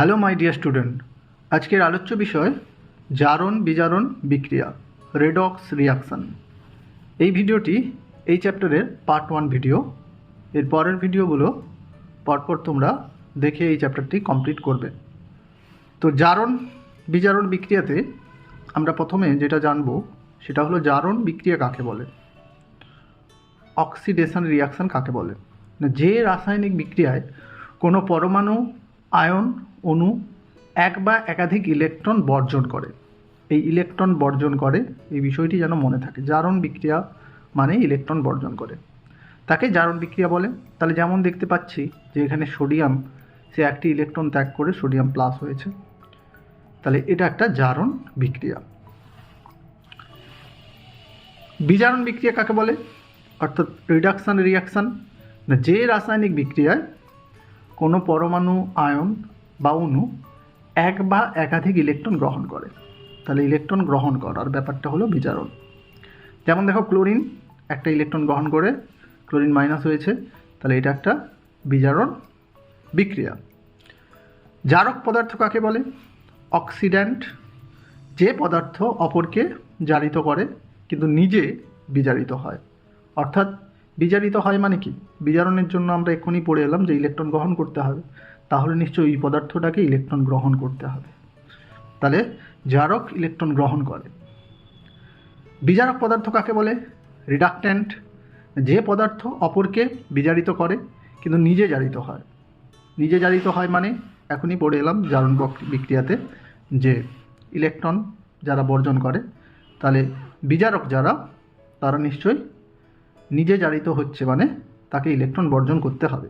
Hello, my dear student. আজকের আলোচ্য বিষয়, জারণ বিজারণ বিক্রিয়া, রেডক্স রিয়াকশন। এই ভিডিওটি এই চ্যাপ্টারের পার্ট ওয়ান ভিডিও। এর পরের ভিডিওগুলো পরপর তোমরা দেখে এই চ্যাপ্টারটি কমপ্লিট করবে। তো জারণ বিজারণ বিক্রিয়াতে আমরা প্রথমে যেটা জানব, সেটা হলো জারণ বিক্রিয়া কাকে বলে? অক্সিডেশন রিয়াকশন কাকে বলে? না যে রাসায়নিক বিক্রিয়ায় কোনো পরমাণু আয়ন অণু এক বা একাধিক ইলেকট্রন বর্জন করে। এই ইলেকট্রন বর্জন করে, এই বিষয়টি যেন মনে থাকে। জারণ বিক্রিয়া মানে ইলেকট্রন বর্জন করে। তাকে জারণ বিক্রিয়া বলে। তাহলে যেমন দেখতে পাচ্ছি যে এখানে সোডিয়াম, সে একটি ইলেকট্রন ত্যাগ করে সোডিয়াম প্লাস হয়েছে। তাহলে এটা একটা জারণ বিক্রিয়া। বিজারণ বিক্রিয়া কাকে বলে? অর্থাৎ রিডাকশান রিয়াকশান যে রাসায়নিক বিক্রিয়ায় কোনো পরমাণু আয়ন বা অণু এক বা একাধিক ইলেকট্রন গ্রহণ করে। তাহলে ইলেকট্রন গ্রহণ করার ব্যাপারটা হলো বিজারণ। যেমন দেখো ক্লোরিন, একটা ইলেকট্রন গ্রহণ করে, ক্লোরিন মাইনাস হয়েছে, তাহলে এটা একটা বিজারণ বিক্রিয়া। জারক পদার্থ কাকে বলে? অক্সিডেন্ট। যে পদার্থ অপরকে জারিত করে, কিন্তু নিজে বিজারিত হয়। অর্থাৎ বিজারিত হয় মানে কি? বিজারণের জন্য আমরা এক্ষুনি পড়ে এলাম যে ইলেকট্রন গ্রহণ করতে হবে। তাহলে নিশ্চয়ই এই পদার্থটাকে ইলেকট্রন গ্রহণ করতে হবে। তাহলে জারক ইলেকট্রন গ্রহণ করে। বিজারক পদার্থ কাকে বলে? রিডাকট্যান্ট। যে পদার্থ অপরকে বিজারিত করে, কিন্তু নিজে জারিত হয়। নিজে জারিত হয় মানে এখনই পড়ে এলাম জারণ বক- বিক্রিয়াতে, যে ইলেকট্রন যারা বর্জন করে, তাহলে বিজারক যারা, তারা নিশ্চয়ই নিজে জারিত হচ্ছে মানে তাকে ইলেকট্রন বর্জন করতে হবে।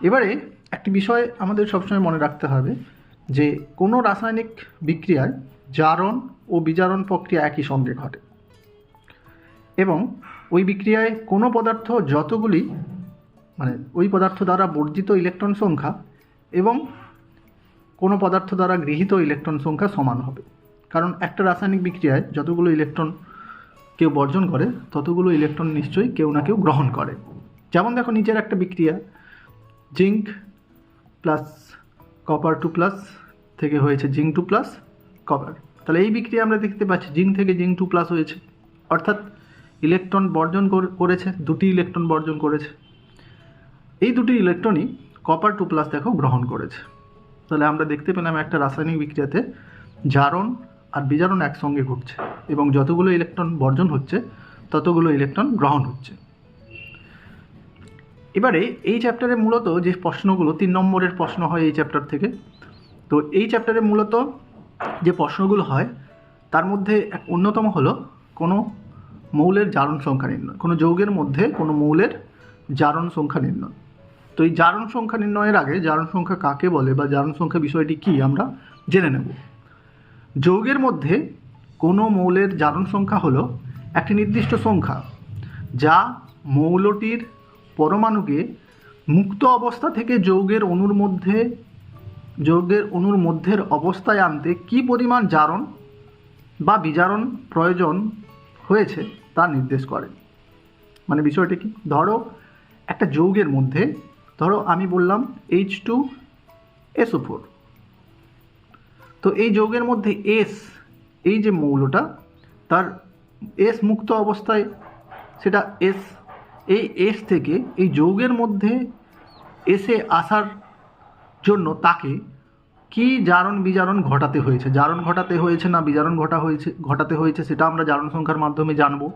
এবারে একটি বিষয় আমাদের সবসময় মনে রাখতে হবে যে কোনো রাসায়নিক বিক্রিয়ায় জারণ ও বিজারণ প্রক্রিয়া একই সঙ্গে ঘটে। এবং ওই বিক্রিয়ায় কোনো পদার্থ যতগুলি মানে ওই পদার্থ দ্বারা বর্জিত ইলেকট্রন সংখ্যা এবং কোনো পদার্থ দ্বারা গৃহীত ইলেকট্রন সংখ্যা সমান হবে। কারণ একটা রাসায়নিক বিক্রিয়ায় যতগুলো ইলেকট্রন কেউ বর্জন করে, ততগুলো ইলেকট্রন নিশ্চয়ই কেউ না কেউ গ্রহণ করে। যেমন দেখো, নিচের একটা বিক্রিয়া, zinc plus copper two plus থেকে হয়েছে জিঙ্ক টু প্লাস কপার তাহলে এই বিক্রিয়া আমরা দেখতে পাচ্ছি জিঙ্ক থেকে জিঙ্ক টু প্লাস হয়েছে। অর্থাৎ ইলেকট্রন বর্জন করেছে, দুটি ইলেকট্রন বর্জন করেছে। এই দুটি ইলেকট্রনই কপার টু প্লাস দেখো গ্রহণ করেছে। তাহলে আমরা দেখতে পেলাম একটা রাসায়নিক বিক্রিয়াতে জারণ আর বিজারণ একসঙ্গে ঘটছে এবং যতগুলো ইলেকট্রন বর্জন হচ্ছে, ততগুলো ইলেকট্রন গ্রহণ হচ্ছে। এবারে এই চ্যাপ্টারে মূলত যে প্রশ্নগুলো, তিন নম্বরের প্রশ্ন হয় এই চ্যাপ্টার থেকে। তো এই চ্যাপ্টারে মূলত যে প্রশ্নগুলো হয়, তার মধ্যে এক অন্যতম হলো কোনো মৌলের জারণ সংখ্যা নির্ণয়। কোনো যৌগের মধ্যে কোনো মৌলের জারণ সংখ্যা নির্ণয়। তো এই জারণ সংখ্যা নির্ণয়ের আগে জারণ সংখ্যা কাকে বলে বা জারণ সংখ্যা বিষয়টি কি আমরা জেনে নেব। যৌগের মধ্যে কোনো মৌলের জারণ সংখ্যা হলো একটি নির্দিষ্ট সংখ্যা যা মৌলটির পরমাণুকে মুক্ত অবস্থা থেকে যৌগের অণুর মধ্যে, যৌগের অণুর মধ্যের অবস্থায় আনতে কী পরিমাণ জারণ বা বিজারণ প্রয়োজন হয়েছে তা নির্দেশ করে। মানে বিষয়টা কি? ধরো একটা যৌগের মধ্যে, ধরো আমি বললাম এইচ টু এসও ফোর তো এই যৌগের মধ্যে এস এই যে মৌলটা, তার এস মুক্ত অবস্থায়, সেটা এস এই এস থেকে এই যৌগের মধ্যে এসে আসার জন্য তাকে কি জারণ বিজারণ ঘটাতে হয়েছে? জারণ ঘটাতে হয়েছে না বিজারণ ঘটা হয়েছে, ঘটাতে হয়েছে সেটা আমরা জারণ সংখ্যার মাধ্যমে জানব।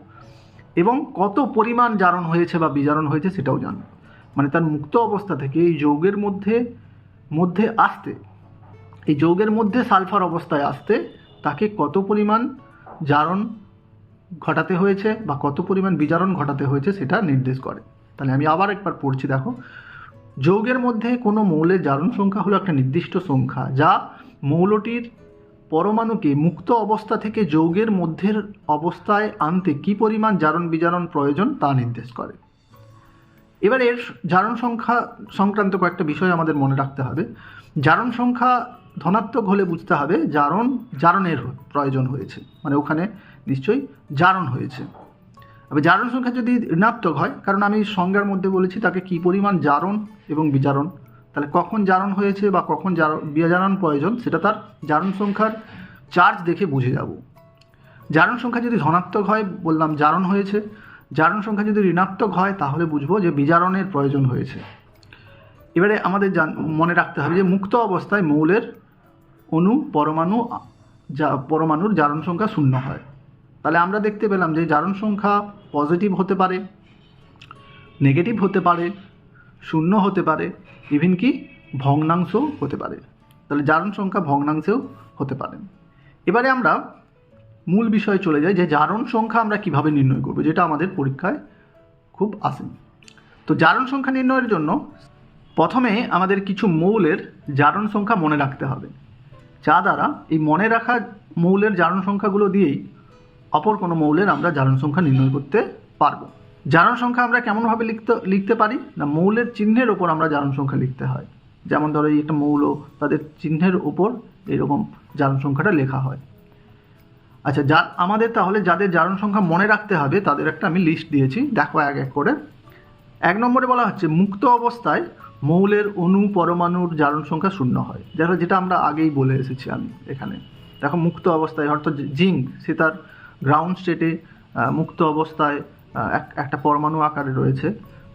এবং কত পরিমাণ জারণ হয়েছে বা বিজারণ হয়েছে সেটাও জানব। মানে তার মুক্ত অবস্থা থেকে এই যৌগের মধ্যে মধ্যে আসতে, এই যৌগের মধ্যে সালফার অবস্থায় আসতে তাকে কত পরিমাণ জারণ ঘটাতে হয়েছে বা কত পরিমাণ বিজারণ ঘটাতে হয়েছে সেটা নির্দেশ করে। তাহলে আমি আবার একবার পড়ছি, দেখো। যৌগের মধ্যে কোনো মৌলের জারণ সংখ্যা হলো একটা নির্দিষ্ট সংখ্যা, যা মৌলটির পরমাণুকে মুক্ত অবস্থা থেকে যৌগের মধ্যের অবস্থায় আনতে কী পরিমাণ জারণ বিজারণ প্রয়োজন তা নির্দেশ করে। এবার এর জারণ সংখ্যা সংক্রান্ত কয়েকটা বিষয় আমাদের মনে রাখতে হবে। জারণ সংখ্যা ধনাত্মক হলে বুঝতে হবে জারণ, জারণের প্রয়োজন হয়েছে। মানে ওখানে নিশ্চয়ই জারণ হয়েছে। এবার জারণ সংখ্যা যদি ঋণাত্মক হয়, কারণ আমি সংজ্ঞার মধ্যে বলেছি তাকে কী পরিমাণ জারণ এবং বিজারণ, তাহলে কখন জারণ হয়েছে বা কখন জার- বিজারণ প্রয়োজন, সেটা তার জারণ সংখ্যার চার্জ দেখে বুঝে যাব। জারণ সংখ্যা যদি ধনাত্মক হয়, বললাম জারণ হয়েছে, জারণ সংখ্যা যদি ঋণাত্মক হয়, তাহলে বুঝব যে বিজারণের প্রয়োজন হয়েছে। এবারে আমাদের মনে রাখতে হবে যে মুক্ত অবস্থায় মৌলের অণু পরমাণু যা, পরমাণুর জারণ সংখ্যা শূন্য হয়। তাহলে আমরা দেখতে পেলাম যে জারণ সংখ্যা পজিটিভ হতে পারে নেগেটিভ হতে পারে, শূন্য হতে পারে ইভিন কি ভগ্নাংশও হতে পারে। তাহলে জারণ সংখ্যা ভগ্নাংশেও হতে পারে। এবারে আমরা মূল বিষয়ে চলে যাই যে জারণ সংখ্যা আমরা কীভাবে নির্ণয় করব, যেটা আমাদের পরীক্ষায় খুব আসে। তো জারণ সংখ্যা নির্ণয়ের জন্য প্রথমে আমাদের কিছু মৌলের জারণ সংখ্যা মনে রাখতে হবে। যা দ্বারা এই মনে রাখা মৌলের জারণ সংখ্যাগুলো দিয়েই অপর কোনো মৌলের আমরা জারণ সংখ্যা নির্ণয় করতে পারব। জারণ সংখ্যা আমরা কেমনভাবে লিখতে লিখতে পারি? না, মৌলের চিহ্নের ওপর আমরা জারণ সংখ্যা লিখতে হয়। যেমন ধরো এই একটা মৌল, তাদের চিহ্নের ওপর এরকম জারণ সংখ্যাটা লেখা হয়। আচ্ছা যা, আমাদের তাহলে যাদের জারণ সংখ্যা মনে রাখতে হবে, তাদের একটা আমি লিস্ট দিয়েছি। দেখো এক এক করে। এক নম্বরে বলা হচ্ছে, মুক্ত অবস্থায় মৌলের অণু পরমাণুর জারণ সংখ্যা শূন্য হয়। যেটা যেটা আমরা আগেই বলে এসেছি আমি এখানে। দেখো, মুক্ত অবস্থায়, অর্থাৎ জিঙ্ক, সে তার গ্রাউন্ড স্টেটে মুক্ত অবস্থায় এক, একটা পরমাণু আকারে রয়েছে।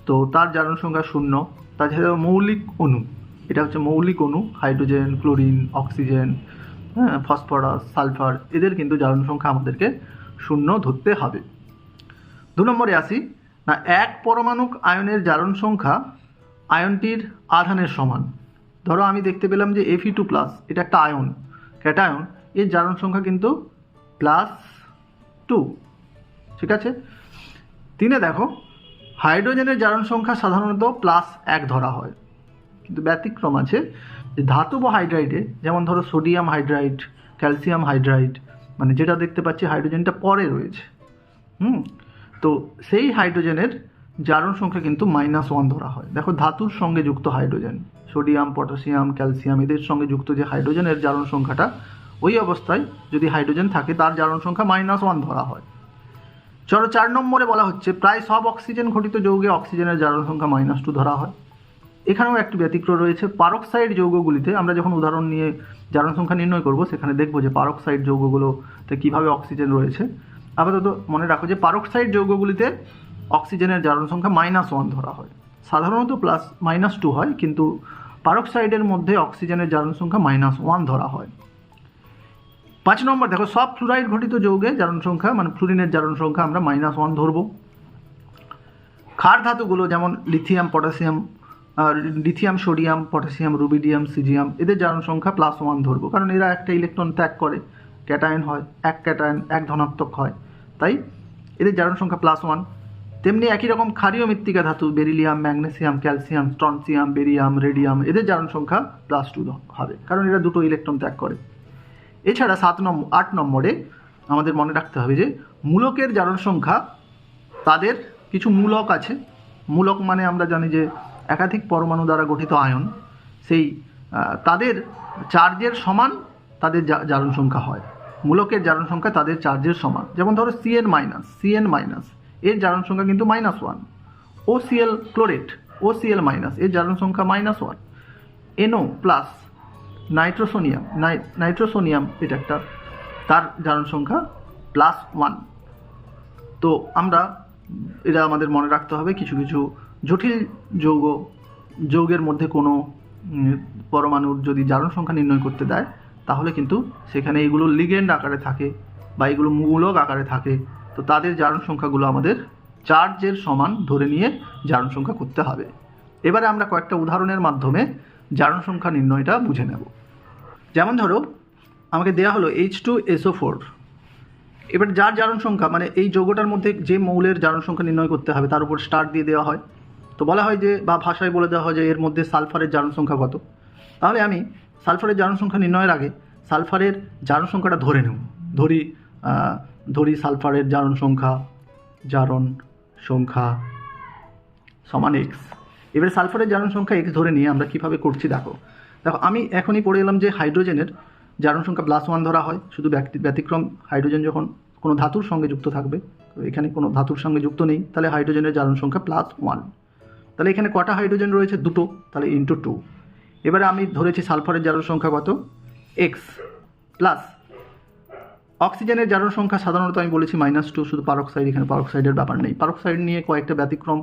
তো তার জারণ সংখ্যা শূন্য। তাছাড়া মৌলিক অণু, এটা হচ্ছে মৌলিক অণু, হাইড্রোজেন, ক্লোরিন, অক্সিজেন হ্যাঁ ফসফরাস, সালফার, এদের কিন্তু জারণ সংখ্যা আমাদেরকে শূন্য ধরতে হবে। দু নম্বরে আসি। না, এক পরমাণুক আয়নের জারণ সংখ্যা আয়নটির আধানের সমান। ধরো আমি দেখতে পেলাম যে এফি টু প্লাস এটা একটা আয়ন, ক্যাটায়ন, এর জারণ সংখ্যা কিন্তু প্লাস টু ঠিক আছে? তিনে দেখো, হাইড্রোজেনের জারণ সংখ্যা সাধারণত প্লাস এক ধরা হয়। কিন্তু ব্যতিক্রম আছে যে ধাতব হাইড্রাইডে, যেমন ধরো সোডিয়াম হাইড্রাইড ক্যালসিয়াম হাইড্রাইড মানে যেটা দেখতে পাচ্ছি হাইড্রোজেনটা পরে রয়েছে। হুম? তো সেই হাইড্রোজেনের জারণ সংখ্যা কিন্তু মাইনাস ওয়ান ধরা হয়। দেখো ধাতুর সঙ্গে যুক্ত হাইড্রোজেন সোডিয়াম পটাশিয়াম ক্যালসিয়াম এদের সঙ্গে যুক্ত যে হাইড্রোজেনের জারণ সংখ্যাটা ওই অবস্থায় যদি হাইড্রোজেন থাকে, তার জারণ সংখ্যা মাইনাস ওয়ান ধরা হয়। চলো চার নম্বরে বলা হচ্ছে, প্রায় সব অক্সিজেন ঘটিত যৌগে অক্সিজেনের জারণ সংখ্যা মাইনাস টু ধরা হয়। এখানেও একটি ব্যতিক্রম রয়েছে পারক্সাইড যৌগগুলিতে আমরা যখন উদাহরণ নিয়ে জারণ সংখ্যা নির্ণয় করব, সেখানে দেখব যে পারক্সাইড যৌগগুলোতে কীভাবে অক্সিজেন রয়েছে। আপাতত মনে রাখো যে পারক্সাইড যৌগগুলিতে অক্সিজেনের জারণ সংখ্যা মাইনাস ওয়ান ধরা হয়। সাধারণত প্লাস মাইনাস টু হয়, কিন্তু পারক্সাইডের মধ্যে অক্সিজেনের জারণ সংখ্যা মাইনাস ওয়ান ধরা হয়। পাঁচ নম্বর, দেখো, সব ফ্লুরাইড ঘটিত যৌগে জারণ সংখ্যা মানে ফ্লুরিনের জারণ সংখ্যা আমরা মাইনাস ওয়ান ধরবো। ক্ষার ধাতুগুলো যেমন lithium potassium lithium sodium potassium rubidium caesium এদের জারণ সংখ্যা প্লাস ওয়ান ধরবো। কারণ এরা একটা ইলেকট্রন ত্যাগ করে ক্যাটায়ন হয়, এক ক্যাটায়ন এক ধনাত্মক হয়। তাই এদের জারণ সংখ্যা প্লাস ওয়ান তেমনি একই রকম ক্ষারীয় মৃত্তিকা ধাতু beryllium magnesium calcium strontium barium radium এদের জারণ সংখ্যা প্লাস টু হবে। কারণ এরা দুটো ইলেকট্রন ত্যাগ করে। এছাড়া সাত নম্বর আট নম্বরে আমাদের মনে রাখতে হবে যে মূলকের জারণ সংখ্যা তাদের কিছু মূলক আছে। মূলক মানে আমরা জানি যে একাধিক পরমাণু দ্বারা গঠিত আয়ন। সেই তাদের চার্জের সমান তাদের জারণ সংখ্যা হয়। মূলকের জারণ সংখ্যা তাদের চার্জের সমান। যেমন ধরো সিএন মাইনাস সিএন মাইনাস এর জারণ সংখ্যা কিন্তু minus one O CL chlorate O CL minus এর জারণ সংখ্যা minus one NO plus nitrosonium nitrosonium এটা একটা, তার জারণ সংখ্যা প্লাস ওয়ান তো আমরা, এটা আমাদের মনে রাখতে হবে, কিছু কিছু জটিল যৌগ, যৌগের মধ্যে কোনো পরমাণুর যদি জারণ সংখ্যা নির্ণয় করতে দেয়, তাহলে কিন্তু সেখানে এগুলো লিগেন্ড আকারে থাকে বা এগুলো মূলক আকারে থাকে। তো তাদের জারণ সংখ্যাগুলো আমাদের চার্জের সমান ধরে নিয়ে জারণ সংখ্যা করতে হবে। এবারে আমরা কয়েকটা উদাহরণের মাধ্যমে জারণ সংখ্যা নির্ণয়টা বুঝে নেব। যেমন ধরো, আমাকে দেয়া হলো এইচ টু এসও ফোর এবার যার জারণ সংখ্যা মানে এই যৌগটার মধ্যে যে মৌলের জারণ সংখ্যা নির্ণয় করতে হবে, তার উপর স্টার দিয়ে দেওয়া হয়। তো বলা হয় যে, বা ভাষায় বলে দেওয়া হয় যে, এর মধ্যে সালফারের জারণ সংখ্যা কত। তাহলে আমি সালফারের জারণ সংখ্যা নির্ণয়ের আগে সালফারের জারণ সংখ্যাটা ধরে নেব। ধরি ধরি সালফারের জারণ সংখ্যা জারণ সংখ্যা সমান এক্স এবারে সালফারের জারণ সংখ্যা এক্স ধরে নিয়ে আমরা কীভাবে করছি, দেখো। দেখো, আমি এখনই পড়ে এলাম যে হাইড্রোজেনের জারণ সংখ্যা প্লাস ওয়ান ধরা হয়, শুধু ব্যতিক্রম হাইড্রোজেন যখন কোনো ধাতুর সঙ্গে যুক্ত থাকবে, তো এখানে কোনো ধাতুর সঙ্গে যুক্ত নেই, তাহলে হাইড্রোজেনের জারণ সংখ্যা প্লাস ওয়ান তাহলে এখানে কটা হাইড্রোজেন রয়েছে? দুটো, তাহলে ইন্টু টু এবারে আমি ধরেছি সালফারের জারণ সংখ্যা কত? এক্স প্লাস অক্সিজেনের জারণ সংখ্যা সাধারণত আমি বলেছি মাইনাস টু শুধু পারক্সাইড এখানে পারক্সাইডের ব্যাপার নেই। পারক্সাইড নিয়ে কয়েকটা ব্যতিক্রম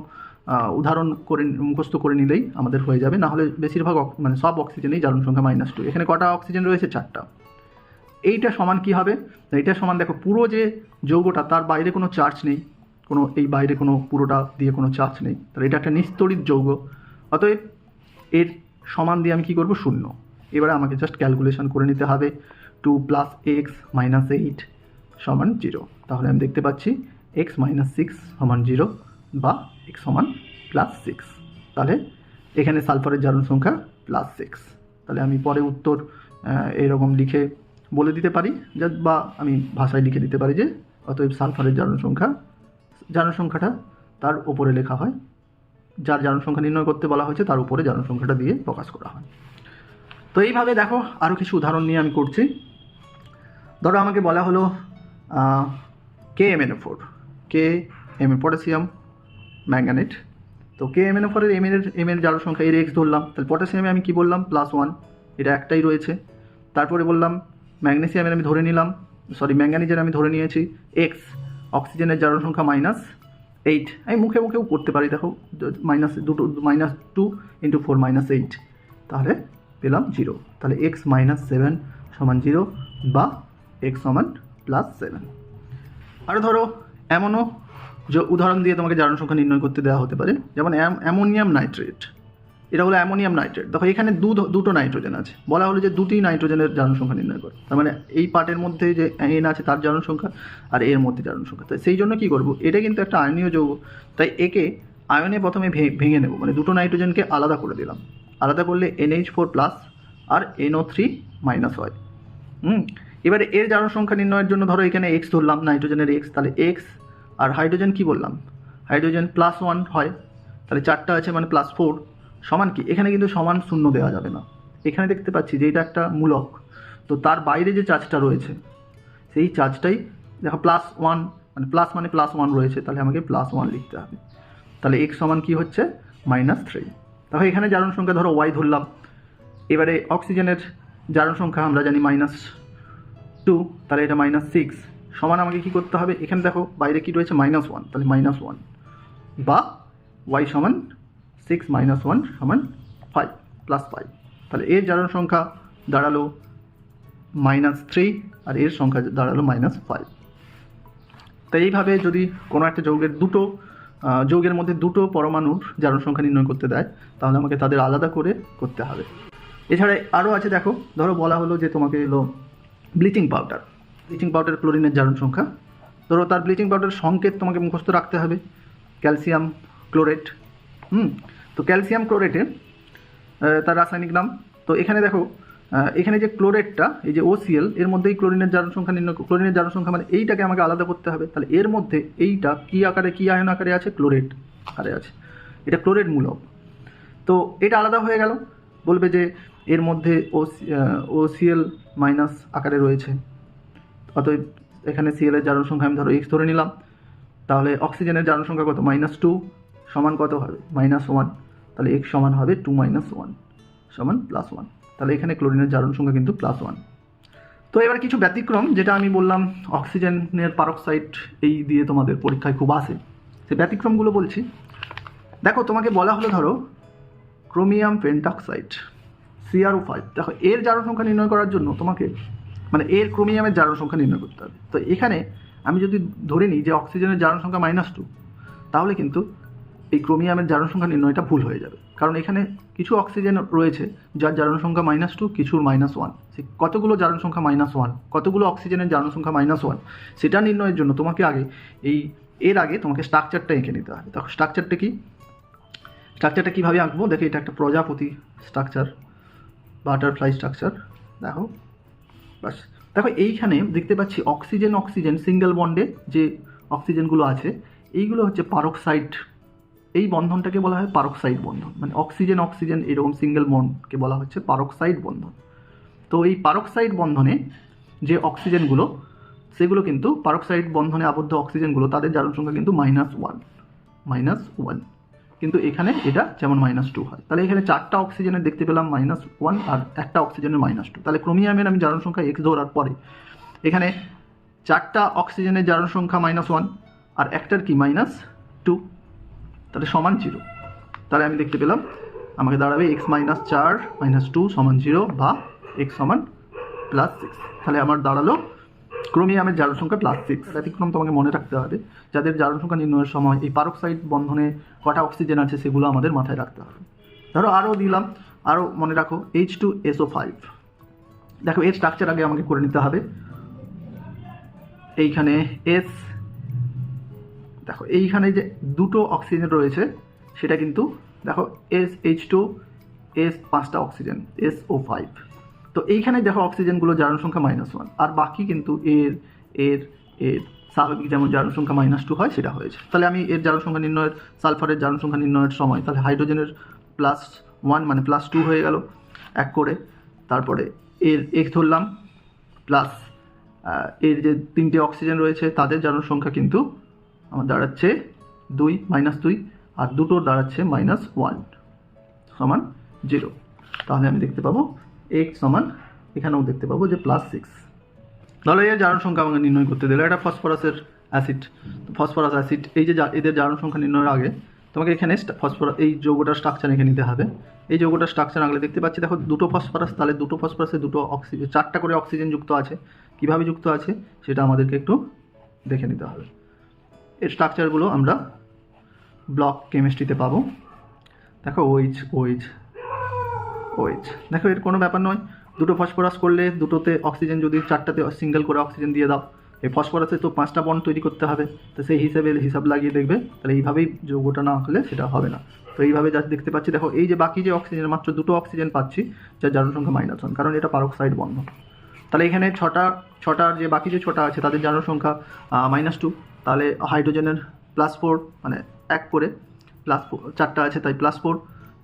উদাহরণ করে মুখস্থ করে নিলেই আমাদের হয়ে যাবে। না হলে বেশিরভাগ মানে সব অক্সিজেনেই জারণ সংখ্যা মাইনাস টু এখানে কটা অক্সিজেন রয়েছে? চারটা। এইটা সমান কি হবে? এইটা সমান দেখো, পুরো যে যৌগটা, তার বাইরে কোনো চার্জ নেই। কোনো এই বাইরে কোনো পুরোটা দিয়ে কোনো চার্জ নেই। তাহলে এটা একটা নিস্তড়িত যৌগ। অতএব এর সমান দিয়ে আমি কি করব? শূন্য। এবারে আমাকে জাস্ট ক্যালকুলেশন করে নিতে হবে। Two plus x minus eight সমান জিরো তাহলে আমি দেখতে পাচ্ছি এক্স মাইনাস সিক্স সমান জিরো বা এক্স সমান প্লাস সিক্স তাহলে এখানে সালফারের জারণ সংখ্যা প্লাস সিক্স তাহলে আমি পরে উত্তর এরকম লিখে বলে দিতে পারি, যা, বা আমি ভাষায় লিখে দিতে পারি যে, অতএব সালফারের জারণ সংখ্যা, জারণ সংখ্যাটা তার উপরে লেখা হয়। যার জারণ সংখ্যা নির্ণয় করতে বলা হয়েছে, তার উপরে জারণ সংখ্যাটা দিয়ে প্রকাশ করা হয়। তো এইভাবে দেখো আরও কিছু উদাহরণ নিয়ে আমি করছি। ধরো আমাকে বলা হলো K M N four K M এ পটাশিয়াম ম্যাঙ্গানেট। তো কে এম এন ফোরের এম এর এম এর জারণ সংখ্যা, এর এক্স ধরলাম। তাহলে পটাশিয়ামে আমি কি বললাম? প্লাস ওয়ান এটা একটাই রয়েছে। তারপরে বললাম ম্যাগনেসিয়ামের আমি ধরে নিলাম। সরি ম্যাঙ্গানিজের আমি ধরে নিয়েছি। এক্স অক্সিজেনের জারণ সংখ্যা মাইনাস এইট আমি মুখে মুখেও করতে পারি, দেখো মাইনাস দুটো minus two into four minus eight তাহলে পেলাম জিরো তাহলে এক্স মাইনাস সেভেন সমান জিরো বা এক্স সমান প্লাস সেভেন আরও ধরো, এমনও যে উদাহরণ দিয়ে তোমাকে জারণ সংখ্যা নির্ণয় করতে দেওয়া হতে পারে, যেমন অ্যাম- অ্যামোনিয়াম নাইট্রেট। এটা হলো অ্যামোনিয়াম নাইট্রেট। দেখো, এখানে দু দুটো নাইট্রোজেন আছে। বলা হলো যে দুটি নাইট্রোজেনের জারণ সংখ্যা নির্ণয় করে। তার মানে এই পার্টের মধ্যে যে এন আছে তার জারণ সংখ্যা, আর এর মধ্যে জারণ সংখ্যা। তাই সেই জন্য কী করব? এটা কিন্তু একটা আয়নীয় যৌগ। তাই একে আয়নে প্রথমে ভেঙে নেব। মানে দুটো নাইট্রোজেনকে আলাদা করে দিলাম। আলাদা করলে এনএইচ ফোর প্লাস আর এনও থ্রি মাইনাস হয় হুম? এবারে এর জারণ সংখ্যা নির্ণয়ের জন্য ধরো এখানে এক্স ধরলাম, নাইট্রোজেনের এক্স, তাহলে এক্স আর হাইড্রোজেন কি বললাম? হাইড্রোজেন প্লাস ওয়ান হয়, তাহলে চারটা আছে মানে প্লাস ফোর সমান কি? এখানে কিন্তু সমান শূন্য দেওয়া যাবে না। এখানে দেখতে পাচ্ছি যে এটা একটা মূলক। তো তার বাইরে যে চার্জটা রয়েছে, সেই চার্জটাই দেখো প্লাস ওয়ান মানে প্লাস মানে প্লাস ওয়ান রয়েছে, তাহলে আমাকে প্লাস ওয়ান লিখতে হবে। তাহলে এক্স সমান কি হচ্ছে? মাইনাস থ্রি দেখো এখানে জারণ সংখ্যা ধরো ওয়াই ধরলাম। এবারে অক্সিজেনের জারণ সংখ্যা আমরা জানি মাইনাস টু তাহলে এটা মাইনাস সিক্স সমান আমাকে কী করতে হবে? এখানে দেখো, বাইরে কি রয়েছে? মাইনাস ওয়ান তাহলে মাইনাস ওয়ান বা ওয়াই সমান সিক্স মাইনাস ওয়ান সমান ফাইভ প্লাস ফাইভ তাহলে এর জারণ সংখ্যা দাঁড়াল মাইনাস থ্রি আর এর সংখ্যা দাঁড়াল মাইনাস ফাইভ তো এইভাবে যদি কোনো একটা যৌগের দুটো যৌগের মধ্যে দুটো পরমাণুর জারণ সংখ্যা নির্ণয় করতে দেয়, তাহলে আমাকে তাদের আলাদা করে করতে হবে। এছাড়া আরও আছে দেখো, ধরো বলা হলো যে তোমাকে এলো ব্লিচিং পাউডার ব্লিচিং পাউডার, ক্লোরিনের জারণ সংখ্যা। ধরো তার ব্লিচিং পাউডার সংকেত তোমাকে মুখস্থ রাখতে হবে। ক্যালসিয়াম ক্লোরেট, হুম? তো ক্যালসিয়াম ক্লোরেটে তার রাসায়নিক নাম। তো এখানে দেখো এখানে যে ক্লোরেটটা, এই যে ওসিএল এর মধ্যেই ক্লোরিনের জারণ সংখ্যা নির্ণয় ক্লোরিনের জারণ সংখ্যা মানে এইটাকে আমাকে আলাদা করতে হবে। তাহলে এর মধ্যে এইটা কি আকারে, কি আয়ন আকারে আছে? ক্লোরেট আকারে আছে। এটা ক্লোরেট মূলক তো এটা আলাদা হয়ে গেল। বলবে যে এর মধ্যে ওসিএল মাইনাস আকারে রয়েছে। অতএব এখানে সিএল এর জারণ সংখ্যা আমি ধরো এক্স ধরে নিলাম। তাহলে অক্সিজেনের জারণ সংখ্যা কত? মাইনাস টু সমান কত হবে? মাইনাস ওয়ান তাহলে এক্স সমান হবে টু মাইনাস ওয়ান সমান প্লাস ওয়ান তাহলে এখানে ক্লোরিনের জারণ সংখ্যা কিন্তু প্লাস ওয়ান তো এবার কিছু ব্যতিক্রম, যেটা আমি বললাম অক্সিজেনের পারক্সাইড এই দিয়ে তোমাদের পরীক্ষায় খুব আসে। সে ব্যতিক্রমগুলো বলছি। দেখো, তোমাকে বলা হলো ধরো ক্রোমিয়াম পেন্টাক্সাইড সিআরও ফাইভ দেখো, এর জারণ সংখ্যা নির্ণয় করার জন্য তোমাকে মানে এর ক্রোমিয়ামের জারণ সংখ্যা নির্ণয় করতে হবে। তো এখানে আমি যদি ধরে নিই যে অক্সিজেনের জারণ সংখ্যা মাইনাস টু তাহলে কিন্তু এই ক্রোমিয়ামের জারণ সংখ্যা নির্ণয়টা ভুল হয়ে যাবে। কারণ এখানে কিছু অক্সিজেন রয়েছে, যার জারণ সংখ্যা মাইনাস টু কিছুর মাইনাস ওয়ান সে কতগুলো জারণ সংখ্যা মাইনাস ওয়ান কতগুলো অক্সিজেনের জারণ সংখ্যা মাইনাস ওয়ান সেটা নির্ণয়ের জন্য তোমাকে আগে এই, এর আগে তোমাকে স্ট্রাকচারটা এঁকে নিতে হবে। দেখো স্ট্রাকচারটা কি? স্ট্রাকচারটা কীভাবে আঁকবো? দেখো, এটা একটা প্রজাপতি স্ট্রাকচার বাটারফ্লাই স্ট্রাকচার দেখো। বাস। দেখো, এইখানে দেখতে পাচ্ছি অক্সিজেন অক্সিজেন সিঙ্গেল বন্ডে যে অক্সিজেনগুলো আছে, এইগুলো হচ্ছে পারক্সাইড এই বন্ধনটাকে বলা হয় পারক্সাইড বন্ধন। মানে অক্সিজেন অক্সিজেন এরকম সিঙ্গেল বন্ডকে বলা হচ্ছে পারক্সাইড বন্ধন। তো এই পারক্সাইড বন্ধনে যে অক্সিজেনগুলো, সেগুলো কিন্তু পারক্সাইড বন্ধনে আবদ্ধ অক্সিজেনগুলো, তাদের জারণ সংখ্যা কিন্তু মাইনাস ওয়ান মাইনাস ওয়ান কিন্তু এখানে এটা যেমন মাইনাস টু হয়। তাহলে এখানে চারটা অক্সিজেনের দেখতে পেলাম মাইনাস ওয়ান আর একটা অক্সিজেনের মাইনাস টু তাহলে ক্রোমিয়ামের আমি জারণ সংখ্যা এক্স ধরার পরে এখানে চারটা অক্সিজেনের জারণ সংখ্যা মাইনাস ওয়ান আর একটার কি মাইনাস টু তাহলে সমান জিরো তাহলে আমি দেখতে পেলাম আমাকে দাঁড়াবে এক্স মাইনাস চার মাইনাস টু সমান জিরো বা এক্স সমান প্লাস সিক্স তাহলে আমার দাঁড়াল ক্রোমিয়ামের জারণ সংখ্যা প্লাস সিক্স ব্যতিক্রম তোমাকে মনে রাখতে হবে, যাদের জারণ সংখ্যা নির্ণয়ের সময় এই পারক্সাইড বন্ধনে কটা অক্সিজেন আছে সেগুলো আমাদের মাথায় রাখতে হবে। ধরো আরও দিলাম আরও মনে রাখো এইচ টু এসও ফাইভ দেখো এর স্ট্রাকচার আগে আমাকে করে নিতে হবে। এইখানে এস দেখো এইখানে যে দুটো অক্সিজেন রয়েছে, সেটা কিন্তু, দেখো এস এইচ টু এস পাঁচটা অক্সিজেন এস ও ফাইভ তো এইখানে দেখো অক্সিজেনগুলো জারণ সংখ্যা মাইনাস ওয়ান আর বাকি কিন্তু এর এর এর স্বাভাবিক যেমন জারণ সংখ্যা মাইনাস টু হয়, সেটা হয়েছে। তাহলে আমি এর জারণ সংখ্যা নির্ণয়ের, সালফারের জারণ সংখ্যা নির্ণয়ের সময়, তাহলে হাইড্রোজেনের প্লাস ওয়ান মানে প্লাস টু হয়ে গেল, এক করে। তারপরে এর এক্স ধরলাম প্লাস এর যে তিনটে অক্সিজেন রয়েছে, তাদের জারণ সংখ্যা কিন্তু আমার দাঁড়াচ্ছে দুই মাইনাস দুই আর দুটোর দাঁড়াচ্ছে মাইনাস ওয়ান সমান জিরো তাহলে আমি দেখতে পাবো এক্স সমান, এখানেও দেখতে পাবো যে প্লাস সিক্স তাহলে এর জারণ সংখ্যা আমাকে নির্ণয় করতে দিলে, এটা ফসফরাসের অ্যাসিড ফসফরাস অ্যাসিড এই যে এদের জারণ সংখ্যা নির্ণয়ের আগে তোমাকে এখানে ফসফরাস এই যৌগটার স্ট্রাকচার এখানে নিতে হবে। এই যৌগটার স্ট্রাকচার আগলে দেখতে পাচ্ছি, দেখো দুটো ফসফরাস, তাহলে দুটো ফসফরাসে দুটো অক্সিজেন চারটা করে অক্সিজেন যুক্ত আছে। কীভাবে যুক্ত আছে? সেটা আমাদেরকে একটু দেখে নিতে হবে। এর স্ট্রাকচারগুলো আমরা ব্লক কেমিস্ট্রিতে পাবো। দেখো ওইচ ওইচ ওইচ দেখো, এর কোনো ব্যাপার নয়। দুটো ফসফরাস করলে দুটোতে অক্সিজেন যদি চারটাতে সিঙ্গেল করে অক্সিজেন দিয়ে দাও, এই ফসফরাসে তো পাঁচটা বন্ড তৈরি করতে হবে। তো সেই হিসাবে হিসাব লাগিয়ে দেখবে, তাহলে এইভাবেই যৌগটা না হলে সেটা হবে না। তো এইভাবে যা দেখতে পাচ্ছি, দেখো, এই যে বাকি যে অক্সিজেন মাত্র দুটো অক্সিজেন পাচ্ছি, যার জারণ সংখ্যা মাইনাস ওয়ান কারণ এটা পারক্সাইড বন্ধ। তাহলে এখানে ছটা ছটার যে বাকি যে ছটা আছে, তাদের জারণ সংখ্যা মাইনাস টু তাহলে হাইড্রোজেনের প্লাস ফোর মানে এক করে প্লাস ফোর চারটা আছে, তাই প্লাস ফোর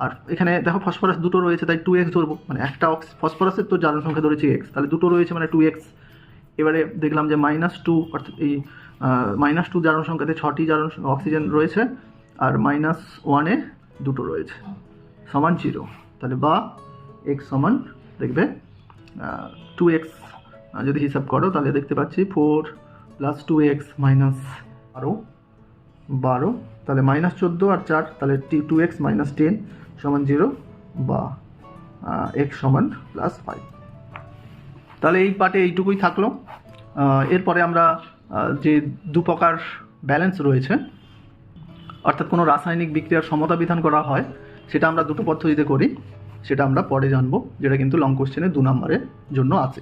আর এখানে দেখো ফসফরাস দুটো রয়েছে, তাই টু এক্স ধরবো। মানে একটা অক্স ফসফরাসের তো জারণ সংখ্যা ধরেছি এক্স তাহলে দুটো রয়েছে মানে টু এক্স এবারে দেখলাম যে মাইনাস টু অর্থাৎ এই মাইনাস টু জারণ সংখ্যাতে ছটি জারণ অক্সিজেন রয়েছে, আর মাইনাস ওয়ানে দুটো রয়েছে। সমান জিরো তাহলে বা এক্স সমান দেখবে টু এক্স যদি হিসাব করো, তাহলে দেখতে পাচ্ছি four plus two x minus বারো বারো, তাহলে মাইনাস চোদ্দ আর চার, তাহলে টি এক্স মাইনাস টেন সমান জিরো বা এক্স সমান প্লাস ফাইভ তাহলে এই পার্টে এইটুকুই থাকল। এরপরে আমরা যে দু প্রকার ব্যালেন্স রয়েছে, অর্থাৎ কোনো রাসায়নিক বিক্রিয়ার সমতা বিধান করা হয়, সেটা আমরা দুটো পদ্ধতিতে করি। সেটা আমরা পরে জানব, যেটা কিন্তু লং কোশ্চেনে দু নম্বরের জন্য আছে।